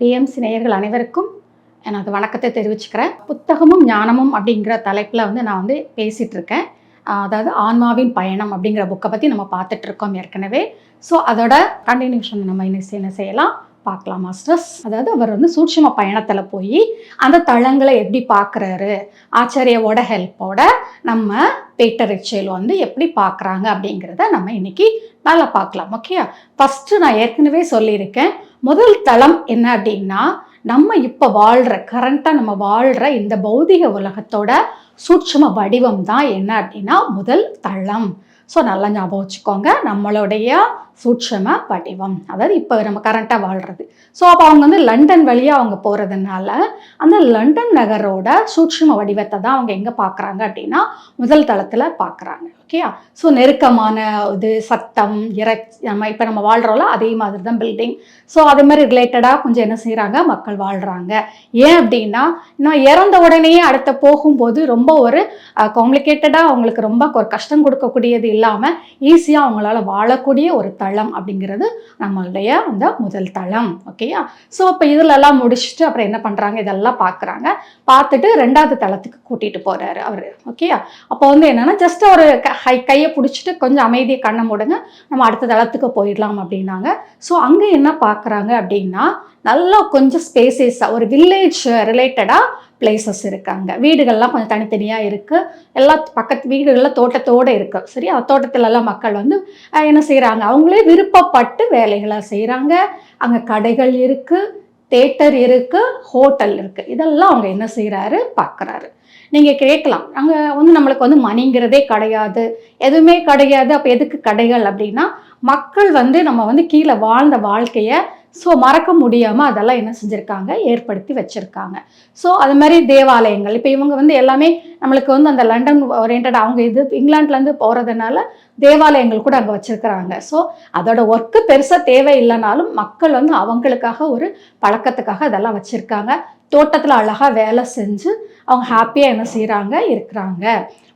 BMC நேயர்கள் அனைவருக்கும் எனது வணக்கத்தை தெரிவிச்சுக்கிறேன். புத்தகமும் ஞானமும் அப்படிங்கிற தலைப்பில் வந்து நான் வந்து பேசிகிட்டு இருக்கேன் அதாவது ஆன்மாவின் பயணம் அப்படிங்கிற புக்கை பற்றி நம்ம பார்த்துட்ருக்கோம் ஏற்கனவே. ஸோ அதோட கண்டினியூஷன் நம்ம இன்னும் என்ன செய்யலாம்? பார்க்கலாம்? மாஸ்டர்ஸ் அதாவது அவர் வந்து சூட்சும பயணத்தில் போய் அந்த தளங்களை எப்படி பார்க்குறாரு? ஆச்சாரியாவோட ஹெல்ப்போட நம்ம பேட்டர் ரிச்சேல் வந்து எப்படி பார்க்குறாங்க அப்படிங்கிறத நம்ம இன்னைக்கு நல்லா பார்க்கலாம் ஓகே ஃபஸ்ட்டு நான் ஏற்கனவே சொல்லியிருக்கேன் முதல் தளம் என்ன அப்படின்னா நம்ம இப்போ வாழ்கிற கரண்ட்டாக நம்ம வாழ்கிற இந்த பௌதிக உலகத்தோட சூட்சும வடிவம் தான் என்ன அப்படின்னா முதல் தளம். ஸோ நல்லா ஞாபகம் வச்சுக்கோங்க நம்மளுடைய சூட்சும வடிவம் அதாவது இப்போ நம்ம கரண்ட்டாக வாழ்கிறது ஸோ அப்போ அவங்க வந்து லண்டன் வழியாக அவங்க போகிறதுனால அந்த லண்டன் நகரோட சூட்சும வடிவத்தை தான் அவங்க எங்கே பார்க்குறாங்க அப்படின்னா முதல் தளத்தில் பார்க்குறாங்க ஓகேயா ஸோ நெருக்கமான இது சத்தம் இறை நம்ம இப்போ நம்ம வாழ்கிறோம்ல அதே மாதிரி தான் பில்டிங் ஸோ அதே மாதிரி ரிலேட்டடாக கொஞ்சம் என்ன செய்கிறாங்க மக்கள் வாழ்கிறாங்க ஏன் அப்படின்னா நான் இறந்த உடனேயே அடுத்த போகும்போது ரொம்ப ஒரு காம்ப்ளிகேட்டடாக அவங்களுக்கு ரொம்ப ஒரு கஷ்டம் கொடுக்கக்கூடியது இல்லாமல் ஈஸியாக அவங்களால வாழக்கூடிய ஒரு தளம் அப்படிங்கிறது நம்மளுடைய அந்த முதல் தளம் ஓகேயா ஸோ இப்போ இதிலெல்லாம் முடிச்சுட்டு அப்புறம் என்ன பண்ணுறாங்க இதெல்லாம் பார்க்குறாங்க பார்த்துட்டு ரெண்டாவது தளத்துக்கு கூட்டிகிட்டு போகிறாரு அவர் ஓகேயா அப்போ வந்து என்னென்னா ஜஸ்ட் ஒரு கை கையை பிடிச்சிட்டு கொஞ்சம் அமைதியை கண்ணை மூடுங்க. நம்ம அடுத்த தளத்துக்கு போயிடலாம் அப்படின்னாங்க. ஸோ அங்கே என்ன பார்க்குறாங்க அப்படின்னா நல்லா கொஞ்சம் ஸ்பேசஸாக ஒரு வில்லேஜ் ரிலேட்டடாக பிளேசஸ் இருக்காங்க. வீடுகள்லாம் கொஞ்சம் தனித்தனியாக இருக்குது எல்லா பக்கத்து வீடுகளில் தோட்டத்தோடு இருக்குது சரி அந்த தோட்டத்திலலாம் மக்கள் வந்து என்ன செய்கிறாங்க அவங்களே விருப்பப்பட்டு வேலைகளை செய்கிறாங்க அங்கே கடைகள் இருக்குது தேட்டர் இருக்குது ஹோட்டல் இருக்குது இதெல்லாம் அவங்க என்ன செய்கிறாரு பார்க்குறாரு நீங்கள் கேட்கலாம். அங்கே வந்து நம்மளுக்கு வந்து மணிங்கிறதே கிடையாது. எதுவுமே கிடையாது. அப்போ எதுக்கு கடைகள் அப்படின்னா மக்கள் வந்து நம்ம வந்து கீழே வாழ்ந்த வாழ்க்கையை ஸோ மறக்க முடியாமல் அதெல்லாம் என்ன செஞ்சுருக்காங்க? ஏற்படுத்தி வச்சுருக்காங்க. ஸோ அது மாதிரி தேவாலயங்கள். இப்போ இவங்க வந்து எல்லாமே நம்மளுக்கு வந்து அந்த லண்டன் ஓரியன்ட் அவங்க இது இங்கிலாந்துலேருந்து போகிறதுனால தேவாலயங்கள் கூட அங்கே வச்சுருக்கிறாங்க. ஸோ அதோட ஒர்க்கு பெருசாக தேவை இல்லைனாலும் மக்கள் வந்து அவங்களுக்காக ஒரு பழக்கத்துக்காக அதெல்லாம் வச்சுருக்காங்க. தோட்டத்தில் அழகாக வேலை செஞ்சு அவங்க ஹாப்பியாக என்ன செய்கிறாங்க இருக்கிறாங்க.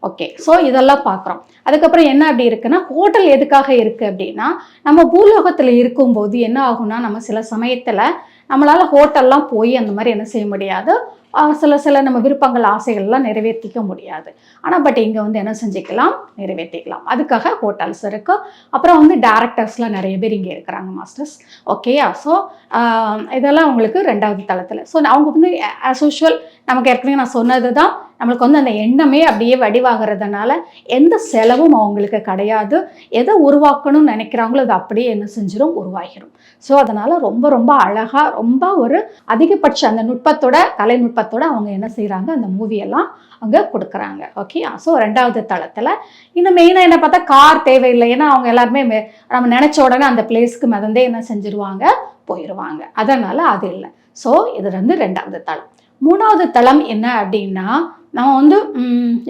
ஓகே ஸோ இதெல்லாம் பார்க்குறோம் அதுக்கப்புறம் என்ன அப்படி இருக்குன்னா ஹோட்டல் எதுக்காக இருக்குது அப்படின்னா நம்ம பூலோகத்தில் இருக்கும்போது என்ன ஆகும்னா நம்ம சில சமயத்தில் நம்மளால் ஹோட்டல்லாம் போய் அந்த மாதிரி என்ன செய்ய முடியாது. சில சில நம்ம விருப்பங்கள் ஆசைகள்லாம் நிறைவேற்றிக்க முடியாது. ஆனால் பட் இங்கே வந்து என்ன செஞ்சுக்கலாம்? நிறைவேற்றிக்கலாம். அதுக்காக ஹோட்டல்ஸ் இருக்குது அப்புறம் வந்து டேரக்டர்ஸ்லாம் நிறைய பேர் இங்கே இருக்கிறாங்க மாஸ்டர்ஸ் ஓகேயா ஸோ இதெல்லாம் அவங்களுக்கு ரெண்டாவது தளத்தில். ஸோ அவங்க வந்து ஆஸ் யூஷுவல் நமக்கு ஏற்கனவே நான் சொன்னது தான் நம்மளுக்கு வந்து அந்த எண்ணமே அப்படியே வடிவாகிறதுனால எந்த செலவும் அவங்களுக்கு கிடையாது. எதை உருவாக்கணும்னு நினைக்கிறாங்களோ அது அப்படியே என்ன செஞ்சிடும் உருவாகிடும் ஸோ அதனால் ரொம்ப ரொம்ப அழகாக ரொம்ப ஒரு அதிகபட்ச அந்த நுட்பத்தோட கலைநுட்பத்தோட அவங்க என்ன செய்கிறாங்க அந்த மூவியெல்லாம் அங்கே கொடுக்குறாங்க. ஓகே ஸோ ரெண்டாவது தளத்தில். இன்னும் மெயினாக என்ன பார்த்தா கார் தேவையில்லை. ஏன்னா அவங்க எல்லாருமே மெ- நம்ம நினச்ச உடனே அந்த பிளேஸ்க்கு மிதந்தே என்ன செஞ்சிருவாங்க போயிடுவாங்க அதனால் அது இல்லை. ஸோ இது வந்து ரெண்டாவது தளம். மூணாவது தளம் என்ன அப்படின்னா நம்ம வந்து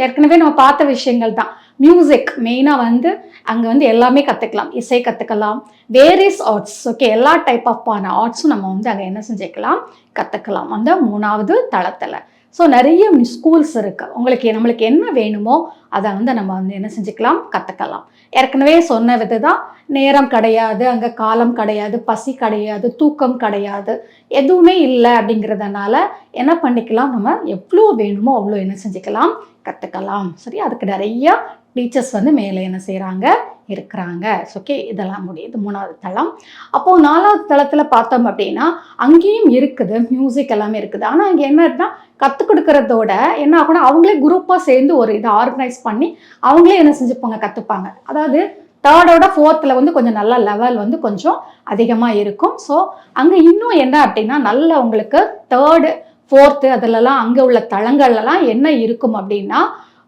ஏற்கனவே நம்ம பார்த்த விஷயங்கள் தான். மியூசிக் மெயினாக வந்து அங்கே வந்து எல்லாமே கற்றுக்கலாம் இசை கற்றுக்கலாம் வேரியஸ் ஆர்ட்ஸ் ஓகே எல்லா டைப் ஆஃப் ஆன ஆர்ட்ஸும் நம்ம வந்து அங்கே என்ன செஞ்சுக்கலாம்? கற்றுக்கலாம் அந்த மூணாவது தளத்தில். ஸோ நிறைய ஸ்கூல்ஸ் இருக்குது உங்களுக்கு நம்மளுக்கு என்ன வேணுமோ அதை வந்து நம்ம வந்து என்ன செஞ்சுக்கலாம்? கற்றுக்கலாம் ஏற்கனவே சொன்ன வித தான் நேரம் கிடையாது அங்கே காலம் கிடையாது பசி கிடையாது தூக்கம் கிடையாது எதுவுமே இல்லை அப்படிங்கிறதுனால என்ன பண்ணிக்கலாம்? நம்ம எவ்வளோ வேணுமோ அவ்வளோ என்ன செஞ்சுக்கலாம்? கற்றுக்கலாம் சரி அதுக்கு நிறையா டீச்சர்ஸ் வந்து மேலே என்ன செய்கிறாங்க இருக்கிறாங்க. ஓகே இதெல்லாம் முடியுது. மூணாவது தளம். அப்போது நாலாவது தளத்தில் பார்த்தோம் அப்படின்னா அங்கேயும் இருக்குது. மியூசிக் எல்லாமே இருக்குது. ஆனால் அங்கே என்னன்னா கற்றுக் கொடுக்கறதோட என்ன ஆகணும் அவங்களே குரூப்பாக சேர்ந்து ஒரு இதை ஆர்கனைஸ் பண்ணி அவங்களே என்ன செஞ்சுப்பாங்க? கற்றுப்பாங்க அதாவது தேர்டோட ஃபோர்த்தில் வந்து கொஞ்சம் நல்ல லெவல் வந்து கொஞ்சம் அதிகமாக இருக்கும். ஸோ அங்கே இன்னும் என்ன அப்படின்னா நல்ல உங்களுக்கு தேர்டு ஃபோர்த்து அதிலலாம் அங்கே உள்ள தளங்கள்லாம் என்ன இருக்கும் அப்படின்னா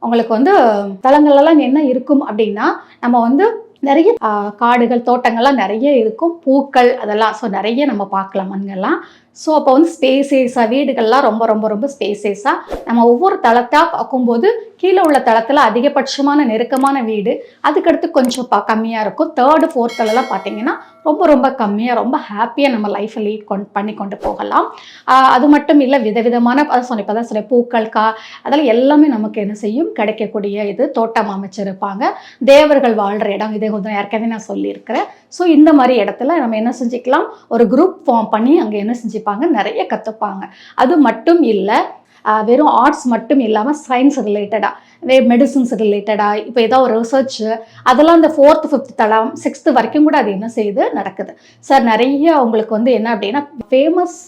உங்களுக்கு வந்து தலங்கள்லாம் என்ன இருக்கும் அப்படின்னா நம்ம வந்து நிறைய காடுகள் தோட்டங்கள்லாம் நிறைய இருக்கும். பூக்கள் அதெல்லாம் ஸோ நிறைய நம்ம பார்க்கலாம் அங்கெல்லாம். ஸோ அப்போ வந்து ஸ்பேசஸாக வீடுகள்லாம் ரொம்ப ரொம்ப ரொம்ப ஸ்பேசஸாக நம்ம ஒவ்வொரு தளத்தாக பார்க்கும்போது கீழே உள்ள தளத்தில் அதிகபட்சமான நெருக்கமான வீடு அதுக்கடுத்து கொஞ்சம் ப கம்மியாக இருக்கும். தேர்டு ஃபோர்த்துலலாம் பார்த்தீங்கன்னா ரொம்ப ரொம்ப கம்மியாக ரொம்ப ஹாப்பியாக நம்ம லைஃப்பை லீட் கொண்டு பண்ணி கொண்டு போகலாம். அது மட்டும் இல்லை விதவிதமான அதை சொன்ன இப்போ தான் சில பூக்கள் கா அதெல்லாம் எல்லாமே நமக்கு என்ன செய்யும்? கிடைக்கக்கூடிய இது தோட்டம் அமைச்சிருப்பாங்க தேவர்கள் வாழ்கிற இடம் இதே கொஞ்சம் ஏற்கனவே நான் சொல்லியிருக்கிறேன். ஸோ இந்த மாதிரி இடத்துல நம்ம என்ன செஞ்சுக்கலாம்? ஒரு குரூப் ஃபார்ம் பண்ணி அங்கே என்ன தெரிஞ்சுப்பாங்க நிறைய கற்றுப்பாங்க அது மட்டும் இல்லை வெறும் ஆர்ட்ஸ் மட்டும் இல்லாமல் சயின்ஸ் ரிலேட்டடாக மெடிசின்ஸ் ரிலேட்டடாக இப்போ ஏதோ ஒரு ரிசர்ச் அதெல்லாம் இந்த ஃபோர்த்து ஃபிஃப்த் தளம் சிக்ஸ்த்து வரைக்கும் கூட அது என்ன செய்யுது நடக்குது. சார் நிறைய அவங்களுக்கு வந்து என்ன அப்படின்னா ஃபேமஸ்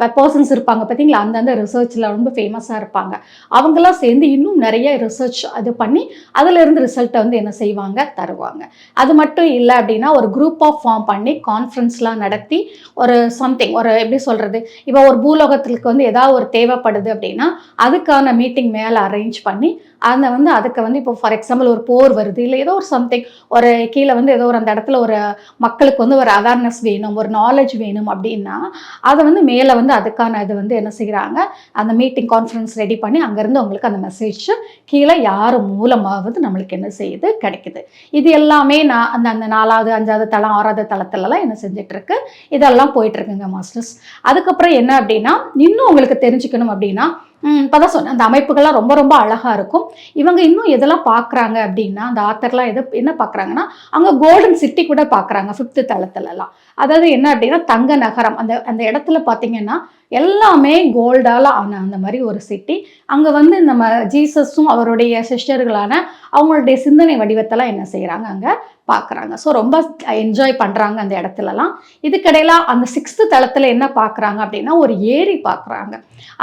பர்சன்ஸ் இருப்பாங்க பார்த்தீங்களா? அந்தந்த ரிசர்ச்சில் ரொம்ப ஃபேமஸாக இருப்பாங்க. அவங்கெல்லாம் சேர்ந்து இன்னும் நிறைய ரிசர்ச் அது பண்ணி அதிலிருந்து ரிசல்ட்டை வந்து என்ன செய்வாங்க? தருவாங்க. அது மட்டும் இல்லை அப்படின்னா ஒரு குரூப் ஆஃப் ஃபார்ம் பண்ணி கான்ஃபரன்ஸ்லாம் நடத்தி ஒரு சம்திங் ஒரு எப்படி சொல்கிறது இப்போ ஒரு பூலோகத்திற்கு வந்து ஏதாவது ஒரு தேவைப்படுது அப்படின்னா அதுக்கான மீட்டிங் மேலே அரேஞ்ச் பண்ணி அந்த வந்து அதுக்கு வந்து இப்போ ஃபார் எக்ஸாம்பிள் ஒரு போர் வருது இல்லை ஏதோ ஒரு சம்திங் ஒரு கீழே வந்து ஏதோ ஒரு அந்த இடத்துல ஒரு மக்களுக்கு வந்து ஒரு அவேர்னஸ் வேணும் ஒரு நாலேஜ் வேணும் அப்படின்னா அதை வந்து மேலே வந்து அதுக்கான இது வந்து என்ன செய்கிறாங்க அந்த மீட்டிங் கான்ஃபரன்ஸ் ரெடி பண்ணி அங்கேருந்து உங்களுக்கு அந்த மெசேஜ் கீழே யார் மூலமாவது நம்மளுக்கு என்ன செய்யுது? கிடைக்குது. இது எல்லாமே நான் அந்த அந்த நாலாவது அஞ்சாவது தளம் ஆறாவது தளத்துலலாம் என்ன செஞ்சிட்ருக்கு? இதெல்லாம் போயிட்டுருக்குங்க மாஸ்டர்ஸ் அதுக்கப்புறம் என்ன அப்படின்னா இன்னும் உங்களுக்கு தெரிஞ்சுக்கணும் அப்படின்னா இப்போதான் சொன்னேன். அந்த அமைப்புகள்லாம் ரொம்ப ரொம்ப அழகாக இருக்கும். இவங்க இன்னும் எதெல்லாம் பார்க்குறாங்க அப்படின்னா அந்த ஆத்தர்லாம் எதை என்ன பார்க்குறாங்கன்னா அங்கே கோல்டன் சிட்டி கூட பார்க்குறாங்க ஃபிஃப்த்து தளத்துலலாம். அதாவது என்ன அப்படின்னா தங்க நகரம். அந்த அந்த இடத்துல பார்த்தீங்கன்னா எல்லாமே கோல்டால் ஆன அந்த மாதிரி ஒரு சிட்டி அங்கே வந்து நம்ம ஜீசஸும் அவருடைய சிஸ்டர்களான அவங்களுடைய சிந்தனை வடிவத்தெல்லாம் என்ன செய்கிறாங்க அங்கே? பார்க்குறாங்க. ஸோ ரொம்ப என்ஜாய் பண்ணுறாங்க அந்த இடத்துலலாம். இதுக்கிடையில அந்த சிக்ஸ்த்து தளத்தில் என்ன பார்க்குறாங்க அப்படின்னா ஒரு ஏரி பார்க்குறாங்க.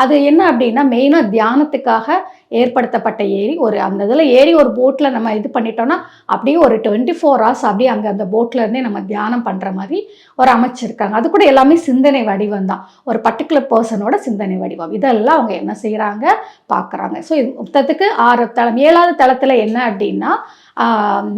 அது என்ன அப்படின்னா மெயினாக தியானத்துக்காக ஏற்படுத்தப்பட்ட ஏரி. ஒரு அந்த இதில் ஏரி ஒரு போட்டில் நம்ம இது பண்ணிட்டோம்னா அப்படியே ஒரு டுவெண்ட்டி ஃபோர் ஹவர்ஸ் அப்படியே அங்கே அந்த போட்டில் இருந்தே நம்ம தியானம் பண்ணுற மாதிரி ஒரு அமைச்சிருக்காங்க அது கூட எல்லாமே சிந்தனை வடிவம் தான். ஒரு பர்டிகுலர் பர்சனோட சிந்தனை வடிவம். இதெல்லாம் அவங்க என்ன செய்கிறாங்க பார்க்குறாங்க. ஸோ இது மொத்தத்துக்கு ஆறு தளம். ஏழாவது தளத்தில் என்ன அப்படின்னா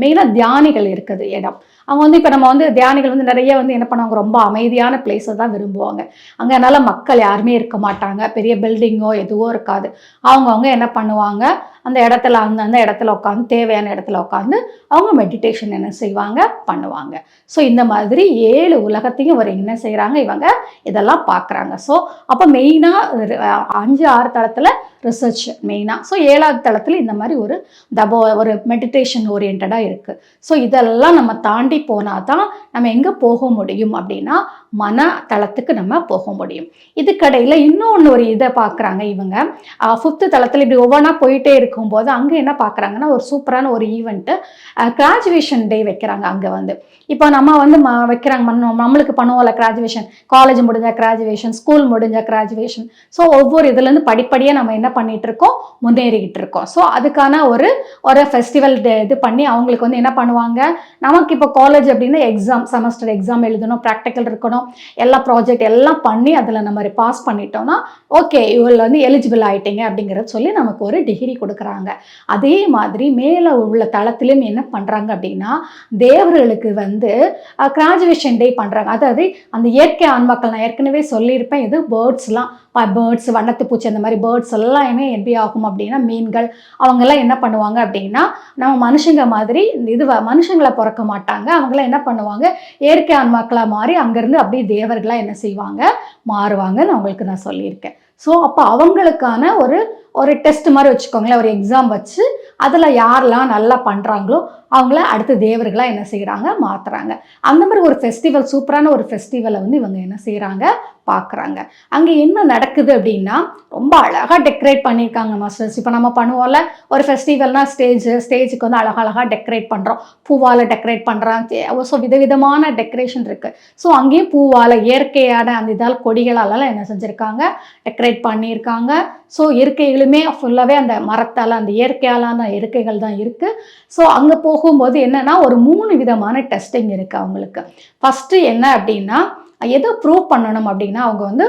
மெயினாக தியானிகள் இருக்குது இடம். அவங்க வந்து இப்போ நம்ம வந்து தியானிகள் வந்து நிறைய வந்து என்ன பண்ணுவாங்க? ரொம்ப அமைதியான பிளேஸை தான் விரும்புவாங்க. அங்கே அதனால் மக்கள் யாருமே இருக்க மாட்டாங்க. பெரிய பில்டிங்கோ எதுவோ இருக்காது. அவங்கவுங்க என்ன பண்ணுவாங்க? அந்த இடத்துல அந்த அந்த இடத்துல உட்காந்து தேவையான இடத்துல உட்காந்து அவங்க மெடிடேஷன் என்ன செய்வாங்க? பண்ணுவாங்க. ஸோ இந்த மாதிரி ஏழு உலகத்தையும் ஒரு என்ன செய்கிறாங்க இவங்க இதெல்லாம் பார்க்குறாங்க. ஸோ அப்போ மெயினாக அஞ்சு ஆறு தளத்தில் ரிசர்ச் மெயினாக ஸோ ஏழாவது தளத்தில் இந்த மாதிரி ஒரு தபோ ஒரு மெடிடேஷன் ஓரியன்டாக இருக்குது ஸோ இதெல்லாம் நம்ம தாண்டி போனால் தான் நம்ம எங்கே போக முடியும் அப்படின்னா மன தளத்துக்கு நம்ம போக முடியும். இதுக்கடையில் இன்னொன்று ஒரு இதை பார்க்குறாங்க இவங்க. ஃபிஃப்த்து தளத்தில் இப்படி ஒவ்வொன்றா போயிட்டே இருக்கும்போது அங்கே என்ன பார்க்குறாங்கன்னா ஒரு சூப்பரான ஒரு ஈவெண்ட்டு கிராஜுவேஷன் டே வைக்கிறாங்க அங்கே வந்து. இப்போ நம்ம வந்து ம வைக்கிறாங்க நம்மளுக்கு பண்ணுவோம்ல கிராஜுவேஷன் காலேஜ் முடிஞ்ச கிராஜுவேஷன் ஸ்கூல் முடிஞ்ச கிராஜுவேஷன் ஸோ ஒவ்வொரு இதுலேருந்து படிப்படியாக நம்ம என்ன பண்ணிகிட்டு இருக்கோம்? முன்னேறிக்கிட்டு இருக்கோம். ஸோ அதுக்கான ஒரு ஒரு ஃபெஸ்டிவல் இது பண்ணி அவங்களுக்கு வந்து என்ன பண்ணுவாங்க? நமக்கு இப்போ காலேஜ் அப்படின்னா எக்ஸாம் செமஸ்டர் எக்ஸாம் எழுதணும் ப்ராக்டிக்கல் இருக்கணும் எல்லா ப்ராஜெக்ட் எல்லாம் பண்ணி அதில் நம்ம பாஸ் பண்ணிட்டோம்னா ஓகே இவள் வந்து எலிஜிபிள் ஆகிட்டீங்க அப்படிங்கிறத சொல்லி நமக்கு ஒரு டிகிரி கொடுக்குறாங்க. அதே மாதிரி மேலே உள்ள தளத்திலும் என்ன பண்ணுறாங்க அப்படின்னா தேவர்களுக்கு வந்து கிராஜுவேஷன் டே பண்ணுறாங்க அதாவது அந்த இயற்கை ஆன்மாக்கள் நான் ஏற்கனவே சொல்லியிருப்பேன் இது பேர்ட்ஸ்லாம் பேர்ட்ஸ் வண்ணத்து பூச்சி அந்த மாதிரி பேர்ட்ஸ் எல்லாமே எப்படி ஆகும் அப்படின்னா மீன்கள். அவங்கெல்லாம் என்ன பண்ணுவாங்க அப்படின்னா நம்ம மனுஷங்க மாதிரி இது வ- மனுஷங்களை பிறக்க மாட்டாங்க. அவங்களாம் என்ன பண்ணுவாங்க? இயற்கை ஆன்மாக்களாக மாறி அங்கேருந்து அப்படியே தேவர்களாக என்ன செய்வாங்க? மாறுவாங்கன்னு அவங்களுக்கு நான் சொல்லியிருக்கேன். ஸோ அப்போ அவங்களுக்கான ஒரு ஒரு டெஸ்ட் மாதிரி வச்சுக்கோங்களேன். ஒரு எக்ஸாம் வச்சு அதில் யாரெல்லாம் நல்லா பண்ணுறாங்களோ அவங்கள அடுத்த தேவர்களாக என்ன செய்கிறாங்க மாற்றுறாங்க அந்த மாதிரி ஒரு ஃபெஸ்டிவல் சூப்பரான ஒரு ஃபெஸ்டிவலை வந்து இவங்க என்ன செய்கிறாங்க பார்க்குறாங்க அங்கே என்ன நடக்குது அப்படின்னா ரொம்ப அழகாக டெக்கரேட் பண்ணியிருக்காங்க மாஸ்டர்ஸ் இப்போ நம்ம பண்ணுவோம்ல ஒரு ஃபெஸ்டிவல்னால் ஸ்டேஜ் ஸ்டேஜுக்கு வந்து அழகழகாக டெக்கரேட் பண்ணுறோம் பூவால் டெக்கரேட் பண்ணுறாங்க ஸோ விதவிதமான டெக்கரேஷன் இருக்குது ஸோ அங்கேயும் பூவால் இயற்கையான அந்த இதால் கொடிகளாலலாம் என்ன செஞ்சுருக்காங்க? டெக்கரேட் பண்ணியிருக்காங்க ஸோ இருக்கைகளுமே ஃபுல்லாகவே அந்த மரத்தால் அந்த இயற்கையாலான இருக்கைகள் தான் இருக்குது ஸோ அங்கே போக போகும்போது என்னன்னா ஒரு மூணு விதமான டெஸ்டிங் இருக்குது அவங்களுக்கு. ஃபஸ்ட்டு என்ன அப்படின்னா எதை ப்ரூவ் பண்ணணும் அப்படின்னா அவங்க வந்து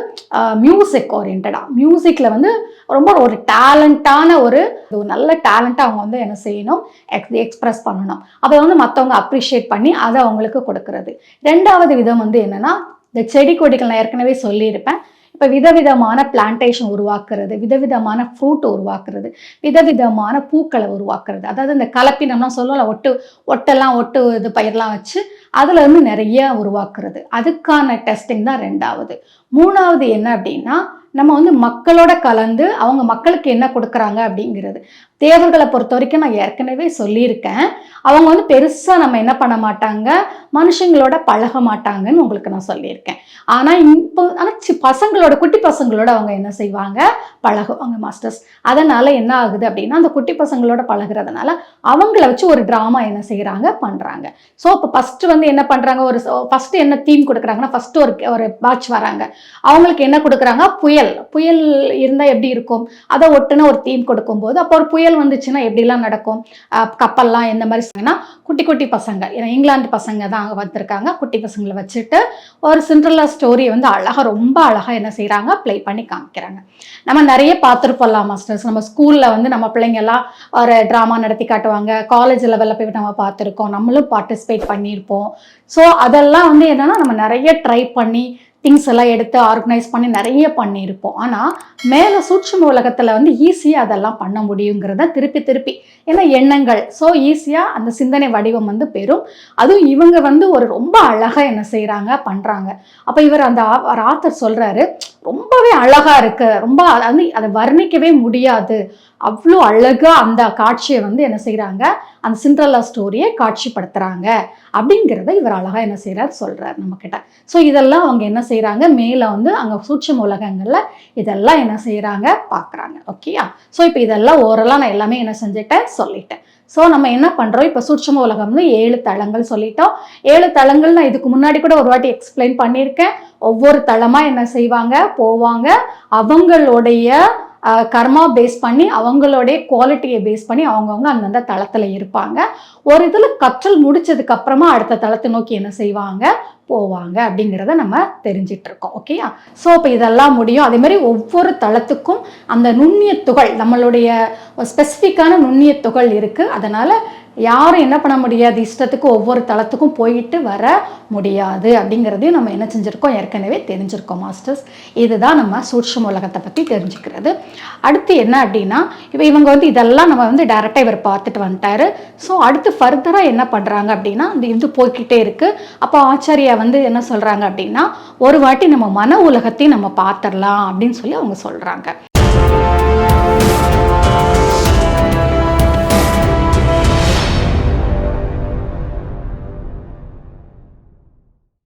மியூசிக் ஓரியன்டாக மியூசிக்கில் வந்து ரொம்ப ஒரு டேலண்டான ஒரு நல்ல டேலண்ட்டாக அவங்க வந்து என்ன செய்யணும்? எக்ஸ் எக்ஸ்ப்ரெஸ் பண்ணணும். அதை வந்து மற்றவங்க அப்ரிஷியேட் பண்ணி அதை அவங்களுக்கு கொடுக்கறது. ரெண்டாவது விதம் வந்து என்னன்னா இந்த செடி கொடிகள் நான் ஏற்கனவே சொல்லியிருப்பேன். இப்போ விதவிதமான பிளான்டேஷன் உருவாக்குறது விதவிதமான ஃப்ரூட் உருவாக்குறது விதவிதமான பூக்களை உருவாக்குறது. அதாவது இந்த கலப்பினம்லாம் சொல்லலாம் ஒட்டு ஒட்டெல்லாம் ஒட்டு இது பயிரெலாம் வச்சு அதில் இருந்து நிறைய உருவாக்குறது. அதுக்கான டெஸ்டிங் தான் ரெண்டாவது. மூணாவது என்ன அப்படின்னா நம்ம வந்து மக்களோட கலந்து அவங்க மக்களுக்கு என்ன கொடுக்குறாங்க அப்படிங்கிறது. தேவர்களை பொறுத்த வரைக்கும் நான் ஏற்கனவே சொல்லியிருக்கேன். அவங்க வந்து பெருசாக நம்ம என்ன பண்ண மாட்டாங்க? மனுஷங்களோட பழக மாட்டாங்கன்னு உங்களுக்கு நான் சொல்லியிருக்கேன். ஆனால் இப்போ ஆனால் சி பசங்களோட குட்டி பசங்களோட அவங்க என்ன செய்வாங்க? பழகுவாங்க மாஸ்டர்ஸ். அதனால் என்ன ஆகுது அப்படின்னா அந்த குட்டி பசங்களோட பழகுறதுனால அவங்கள வச்சு ஒரு ட்ராமா என்ன செய்கிறாங்க பண்ணுறாங்க ஸோ இப்போ ஃபஸ்ட்டு வந்து என்ன பண்ணுறாங்க ஒரு ஃபஸ்ட்டு என்ன தீம் கொடுக்குறாங்கன்னா ஃபஸ்ட்டு ஒரு ஒரு பேட்ச் வராங்க. அவங்களுக்கு என்ன கொடுக்குறாங்க? புயல். புயல் இருந்தால் எப்படி இருக்கும்? அதை ஒட்டுன ஒரு தீம் கொடுக்கும்போது அப்போ ஒரு புயல் வந்துச்சுன்னா எப்படிலாம் நடக்கும்? கப்பல்லாம் எந்த மாதிரி சொன்னீங்கன்னா குட்டி குட்டி பசங்க ஏன்னா இங்கிலாந்து பசங்க தான் அங்கே வந்திருக்காங்க. குட்டி பசங்களை வச்சுட்டு ஒரு சிண்ட்ரலா ஸ்டோரியை வந்து அழகாக ரொம்ப அழகாக என்ன செய்கிறாங்க ப்ளே பண்ணி காமிக்கிறாங்க. நம்ம நிறைய பார்த்துருப்போம்லாம் மாஸ்டர்ஸ் நம்ம ஸ்கூலில் வந்து நம்ம பிள்ளைங்க எல்லாம் ஒரு ட்ராமா நடத்தி காட்டுவாங்க. காலேஜ் லெவலில் போய் நம்ம பார்த்துருக்கோம். நம்மளும் பார்ட்டிசிபேட் பண்ணியிருப்போம். ஸோ அதெல்லாம் வந்து என்னன்னா நம்ம நிறைய ட்ரை பண்ணி திங்ஸ் எல்லாம் எடுத்து ஆர்கனைஸ் பண்ணி நிறைய பண்ணியிருப்போம். ஆனால் மேலே சூட்சும உலகத்தில் வந்து ஈஸியாக அதெல்லாம் பண்ண முடியுங்கிறத திருப்பி திருப்பி. ஏன்னா எண்ணங்கள். ஸோ ஈஸியாக அந்த சிந்தனை வடிவம் வந்து பெறும். அதுவும் இவங்க வந்து ஒரு ரொம்ப அழகாக என்ன செய்கிறாங்க பண்ணுறாங்க அப்போ இவர் அந்த ஆத்தர் சொல்கிறாரு ரொம்பவே அழகாக இருக்கு. ரொம்ப வந்து அதை வர்ணிக்கவே முடியாது. அவ்வளோ அழகாக அந்த காட்சியை வந்து என்ன செய்கிறாங்க அந்த சிண்ட்ரல்லா ஸ்டோரியை காட்சிப்படுத்துகிறாங்க அப்படிங்கிறத இவர் அழகாக என்ன செய்கிறார் சொல்கிறார் நம்மக்கிட்ட ஸோ இதெல்லாம் அவங்க என்ன செய்கிறாங்க மேலே வந்து அங்கே சூட்சம் உலகங்களில் இதெல்லாம் என்ன செய்கிறாங்க பார்க்குறாங்க ஓகேயா? ஸோ இப்போ இதெல்லாம் ஓரலாக நான் எல்லாமே என்ன செஞ்சுட்டேன்? சொல்லிட்டேன். ஸோ நம்ம என்ன பண்ணுறோம் இப்போ சூட்சம உலகம்னு ஏழு தளங்கள் சொல்லிட்டோம். ஏழு தளங்கள் நான் இதுக்கு முன்னாடி கூட ஒரு வாட்டி எக்ஸ்பிளைன் பண்ணியிருக்கேன். ஒவ்வொரு தளமாக என்ன செய்வாங்க? போவாங்க. அவங்களுடைய கர்மா பேஸ் பண்ணி அவங்களுடைய குவாலிட்டியை பேஸ் பண்ணி அவங்கவுங்க அந்தந்த தளத்தில் இருப்பாங்க. ஒரு இதில் கற்றல் முடிச்சதுக்கு அப்புறமா அடுத்த தளத்தை நோக்கி என்ன செய்வாங்க? போவாங்க அப்படிங்கிறத நம்ம தெரிஞ்சிட்டு இருக்கோம் ஓகேயா ஸோ இப்போ இதெல்லாம் முடியும். அதே மாதிரி ஒவ்வொரு தளத்துக்கும் அந்த நுண்ணிய துகள் நம்மளுடைய ஸ்பெசிஃபிக்கான நுண்ணிய துகள் இருக்குது அதனால் யாரும் என்ன பண்ண முடியாது? இஷ்டத்துக்கு ஒவ்வொரு தளத்துக்கும் போயிட்டு வர முடியாது. அப்படிங்கிறதையும் நம்ம என்ன செஞ்சுருக்கோம்? ஏற்கனவே தெரிஞ்சிருக்கோம் மாஸ்டர்ஸ் இதுதான் நம்ம சூட்சும உலகத்தை பற்றி தெரிஞ்சுக்கிறது. அடுத்து என்ன அப்படின்னா இப்போ இவங்க வந்து இதெல்லாம் நம்ம வந்து டேரெக்டாக இவர் பார்த்துட்டு வந்துட்டாரு. ஸோ அடுத்து ஃபர்தராக என்ன பண்ணுறாங்க அப்படின்னா இந்த இது போய்க்கிட்டே இருக்குது அப்போ ஆச்சாரியா வந்து என்ன சொல்கிறாங்க அப்படின்னா ஒரு வாட்டி நம்ம மன உலகத்தையும் நம்ம பார்த்துடலாம் அப்படின்னு சொல்லி அவங்க சொல்கிறாங்க